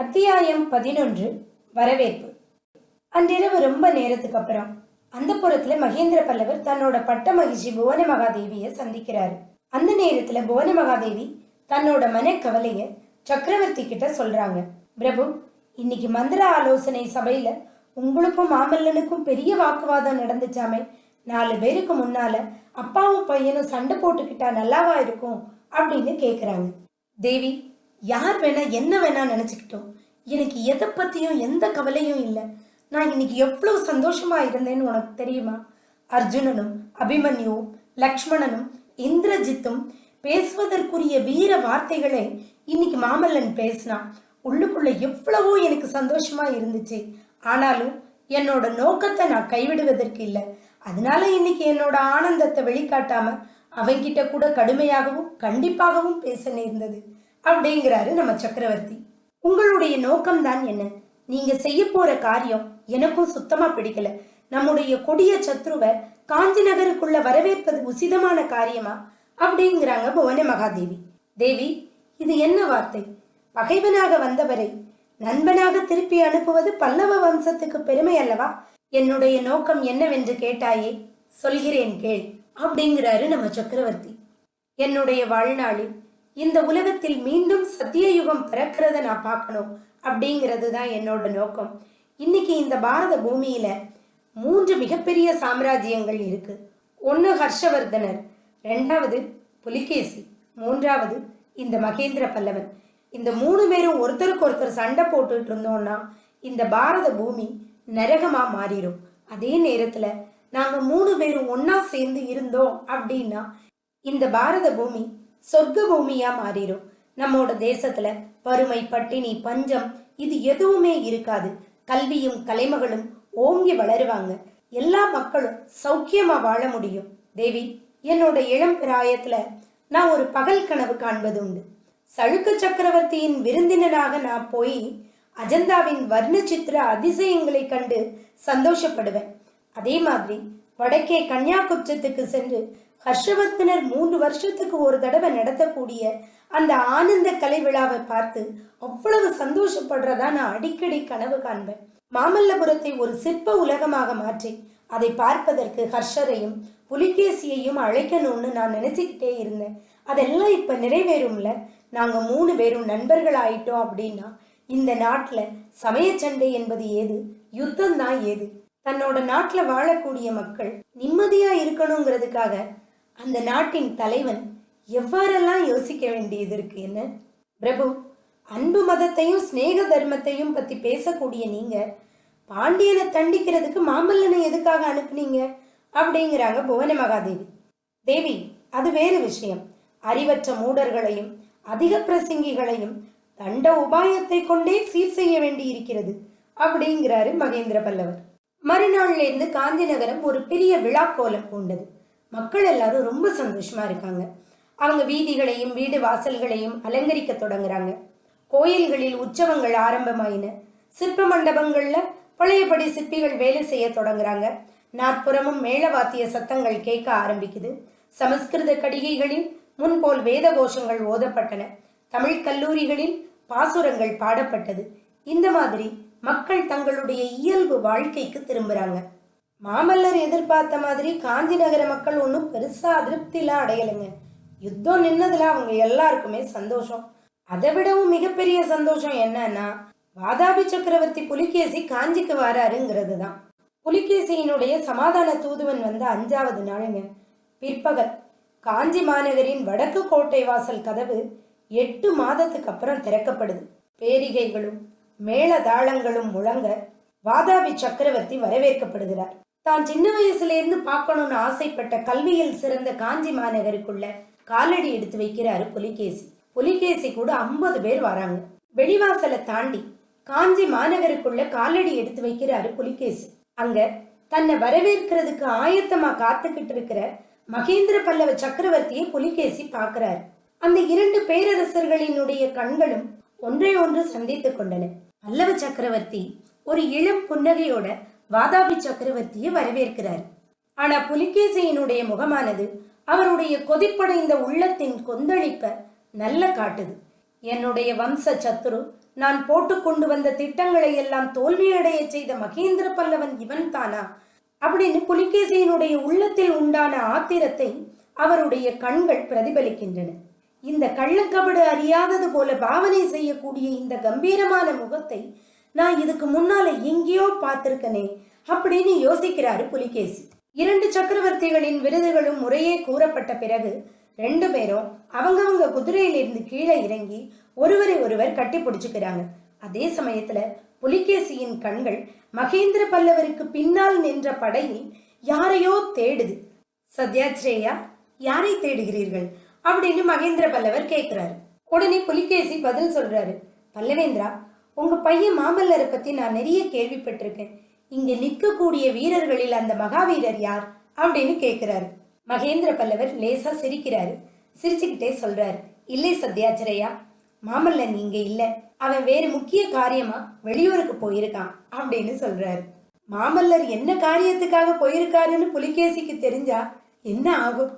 அத்தியாயம் பதினொன்று வரவேற்பு. அன்றிரவு ரொம்ப நேரத்துக்கு அப்புறம் அந்த புறத்துல மகேந்திர பல்லவர் தன்னோட பட்ட மகிழ்ச்சி புவன மகாதேவிய சந்திக்கிறாரு. அந்த நேரத்துல புவன மகாதேவி தன்னோட மனக்கவலைய சக்கரவர்த்தி கிட்ட சொல்றாங்க. பிரபு இன்னைக்கு மந்திர ஆலோசனை சபையில உங்களுக்கும் மாமல்லனுக்கும் பெரிய வாக்குவாதம் நடந்துச்சாமே. நாலு பேருக்கு முன்னால அப்பாவும் பையனும் சண்டை போட்டுக்கிட்டா நல்லாவா இருக்கும் அப்படின்னு கேக்குறாங்க. தேவி யார் வேணா என்ன வேணா நினைச்சுக்கிட்டோம். எனக்கு எதை பற்றியும் எந்த கவலையும் இல்லை. நான் இன்னைக்கு எவ்வளோ சந்தோஷமா இருந்தேன்னு உனக்கு தெரியுமா? அர்ஜுனனும் அபிமன்யுவும் லக்ஷ்மணனும் இந்திரஜித்தும் பேசுவதற்குரிய வீர வார்த்தைகளை இன்னைக்கு மாமல்லன் பேசினான். உள்ளுக்குள்ள எவ்வளவோ எனக்கு சந்தோஷமா இருந்துச்சு. ஆனாலும் என்னோட நோக்கத்தை நான் கைவிடுவதற்கு இல்லை. அதனால இன்னைக்கு என்னோட ஆனந்தத்தை வெளிக்காட்டாம அவங்கிட்ட கூட கடுமையாகவும் கண்டிப்பாகவும் பேச நேர்ந்தது. அப்படிங்கிறாரு நம்ம சக்கரவர்த்தி. உங்களுடைய நோக்கம்தான் என்ன? நீங்க செய்ய போற காரியம் எனக்கும் சுத்தமா பிடிக்கல. நம்முடைய கொடிய சத்ருவை காஞ்சி நகருக்குள்ள வரவேற்பது உசிதமான காரியமா? அப்படிங்கிறாங்க புவன மகாதேவி. தேவி இது என்ன வார்த்தை? பகைவனாக வந்தவரை நண்பனாக திருப்பி அனுப்புவது பல்லவ வம்சத்துக்கு பெருமை அல்லவா? என்னுடைய நோக்கம் என்னவென்று கேட்டாயே சொல்கிறேன் கேள் அப்படிங்கிறாரு நம்ம சக்கரவர்த்தி. என்னுடைய வாழ்நாளில் இந்த உலகத்தில் மீண்டும் சத்தியயுகம் பிறக்கிறத நான் பார்க்கணும் அப்படிங்கிறது தான் என்னோட நோக்கம். இன்னைக்கு இந்த பாரத பூமியில மூன்று மிகப்பெரிய சாம்ராஜ்யங்கள் இருக்கு. ஒன்று ஹர்ஷவர்தனர் ரெண்டாவது புலிகேசி மூன்றாவது இந்த மகேந்திர பல்லவன். இந்த மூணு பேரும் ஒருத்தருக்கு ஒருத்தர் சண்டை போட்டுட்டு இருந்தோம்னா இந்த பாரத பூமி நரகமா மாறிடும். அதே நேரத்துல நாங்க மூணு பேரும் ஒன்னா சேர்ந்து இருந்தோம் அப்படின்னா இந்த பாரத பூமி சொர்க்க பூமியா மாறிடும் நம்மோட தேசத்துல வறுமை பட்டினி பஞ்சம் இது எதுவுமே இருக்காது. கல்வியும் கலைமகளும் ஓங்கி வளருவாங்க. எல்லா மக்களும் சௌக்கியமா வாழ முடியும். தேவி என்னோட இளம் பிராயத்துல நான் ஒரு பகல் கனவு காண்பது உண்டு. சழுக்க சக்கரவர்த்தியின் விருந்தினராக நான் போய் அஜந்தாவின் வர்ண சித்திர அதிசயங்களை கண்டு சந்தோஷப்படுவேன். அதே மாதிரி வடக்கே கன்னியாகுப்சத்துக்கு சென்று ஹர்ஷவர்த்தனர் மூன்று வருஷத்துக்கு ஒரு தடவை நடத்தக்கூடிய அந்த ஆனந்த கலை விழாவை பார்த்து அவ்வளவு சந்தோஷப்படுறதா நான் அடிக்கடி கனவு காண்பேன். மாமல்லபுரத்தை ஒரு சிற்ப உலகமாக மாற்றி அதை பார்ப்பதற்கு ஹர்ஷரையும் புலிகேசியையும் அழைக்கணும்னு நான் நினைச்சுக்கிட்டே இருந்தேன். அதெல்லாம் இப்ப நிறைவேறும்ல? நாங்க மூணு பேரும் நண்பர்கள் ஆயிட்டோம் அப்படின்னா இந்த நாட்டுல சமயச்சண்டை என்பது ஏது? யுத்தம் தான் ஏது? தன்னோட நாட்டுல வாழக்கூடிய மக்கள் நிம்மதியா இருக்கணுங்கிறதுக்காக அந்த நாட்டின் தலைவன் எவ்வாறெல்லாம் யோசிக்க வேண்டியது இருக்கு என்ன? பிரபு அன்பு மதத்தையும் சிநேக தர்மத்தையும் பத்தி பேசக்கூடிய நீங்க பாண்டியனை தண்டிக்கிறதுக்கு மாமல்லனை எதுக்காக அனுப்புனீங்க? அப்படிங்கிறாங்க புவன மகாதேவி. தேவி அது வேறு விஷயம். அறிவற்ற மூடர்களையும் அதிக பிரசங்கிகளையும் தண்ட உபாயத்தை கொண்டே சீர் செய்ய வேண்டி இருக்கிறது அப்படிங்கிறாரு மகேந்திர பல்லவர். மறுநாள்லேருந்து காந்தி நகரம் ஒரு பெரிய விழா கோலம் பூண்டது. மக்கள் எல்லாரும் ரொம்ப சந்தோஷமா இருக்காங்க. அவங்க வீதிகளையும் வீடு வாசல்களையும் அலங்கரிக்க தொடங்குறாங்க. கோயில்களில் உற்சவங்கள் ஆரம்பமாயின. சிற்ப மண்டபங்கள்ல பழையபடி சிற்பிகள் வேலை செய்ய தொடங்குறாங்க. நாற்புறமும் மேளவாத்திய சத்தங்கள் கேட்க ஆரம்பிக்குது. சமஸ்கிருத கடிகைகளில் முன்போல் வேத கோஷங்கள் ஓதப்பட்டன. தமிழ் கல்லூரிகளில் பாசுரங்கள் பாடப்பட்டது. இந்த மாதிரி மக்கள் தங்களுடைய இயல்பு வாழ்க்கைக்கு திரும்புறாங்க. மாமல்லர் எதிர்பார்த்த மாதிரி காஞ்சி நகர மக்கள் ஒன்றும் பெருசாக அதிருப்திலாம் அடையலைங்க. யுத்தம் நின்னதில் அவங்க எல்லாருக்குமே சந்தோஷம். அதை விடவும் மிகப்பெரிய சந்தோஷம் என்னன்னா வாதாபி சக்கரவர்த்தி புலிகேசி காஞ்சிக்கு வராருங்கிறது தான் புலிகேசியினுடைய சமாதான தூதுவன் வந்த அஞ்சாவது நாளுங்க. பிற்பகல் காஞ்சி மாநகரின் வடக்கு கோட்டை வாசல் கதவு எட்டு மாதத்துக்கு அப்புறம் திறக்கப்படுது. பேரிகைகளும் மேள தாளங்களும் முழங்க வாதாபி சக்கரவர்த்தி வரவேற்கப்படுகிறார். தான் சின்ன வயசுலேருந்து பார்க்கணும்னு ஆசைப்பட்ட கல்வியில் சிறந்த காஞ்சி மாநகருக்குள்ள காலடி எடுத்து வைக்கிறாரு புலிகேசி. புலிகேசி கூட ஐம்பது பேர் வராங்க. வெளிவாசலை தாண்டி காஞ்சி மாநகருக்குள்ள காலடி எடுத்து வைக்கிறாரு புலிகேசி. அங்க தன்னை வரவேற்கிறதுக்கு ஆயத்தமா காத்துக்கிட்டு இருக்கிற மகேந்திர பல்லவ சக்கரவர்த்தியை புலிகேசி பார்க்கிறார். அந்த இரண்டு பேரரசர்களினுடைய கண்களும் ஒன்றை ஒன்று சந்தித்துக் கொண்டன. பல்லவ சக்கரவர்த்தி ஒரு இளம் புன்னகையோட வாதாபி சக்கரவர்த்தியை வரவேற்கிறார். ஆனா புலிகேசியினுடைய முகமானது அவருடைய கொதிப்படைந்த உள்ளத்தின் கொந்தளிப்ப நல்ல காட்டுது. என்னுடைய வம்ச சத்துரு நான் போட்டு கொண்டு வந்த திட்டங்களை எல்லாம் தோல்வியடைய செய்த மகேந்திர பல்லவன் இவன் தானா அப்படின்னு புலிகேசியினுடைய உள்ளத்தில் உண்டான ஆத்திரத்தை அவருடைய கண்கள் பிரதிபலிக்கின்றன. இந்த கள்ளக்கபடு அறியாதது போல பாவனை செய்யக்கூடிய இந்த கம்பீரமான முகத்தை நான் இதுக்கு முன்னால எங்கேயோ பார்த்திருக்கனே அப்படின்னு யோசிக்கிறாரு புலிகேசி. இரண்டு சக்கரவர்த்திகளின் விருதுகளும் முறையே கூறப்பட்ட பிறகு ரெண்டு பேரும் அவங்கவங்க குதிரையிலிருந்து கீழே இறங்கி ஒருவரை ஒருவர் கட்டி பிடிச்சுக்கிறாங்க. அதே சமயத்துல புலிகேசியின் கண்கள் மகேந்திர பல்லவருக்கு பின்னால் நின்ற படையில் யாரையோ தேடுது. சத்யாச்ரேயா யாரை தேடுகிறீர்கள்? அப்படின்னு மகேந்திர பல்லவர் கேட்கிறாரு உடனே புலிகேசி பதில் சொல்றாரு. பல்லவேந்திரா உங்கள் பையன் மாமல்லரை பற்றி நான் நிறைய கேள்விப்பட்டிருக்கேன். இங்கே நிற்கக்கூடிய வீரர்களில் அந்த மகாவீரர் யார்? அப்படின்னு கேட்குறாரு மகேந்திர பல்லவர் லேசாக சிரிக்கிறாரு. சிரிச்சுக்கிட்டே சொல்கிறாரு இல்லை சத்யாச்சிரையா மாமல்லன் இங்கே இல்லை. அவன் வேறு முக்கிய காரியமாக வெளியூருக்கு போயிருக்கான் அப்படின்னு சொல்கிறாரு மாமல்லர் என்ன காரியத்துக்காக போயிருக்காருன்னு புலிகேசிக்கு தெரிஞ்சா என்ன ஆகும்?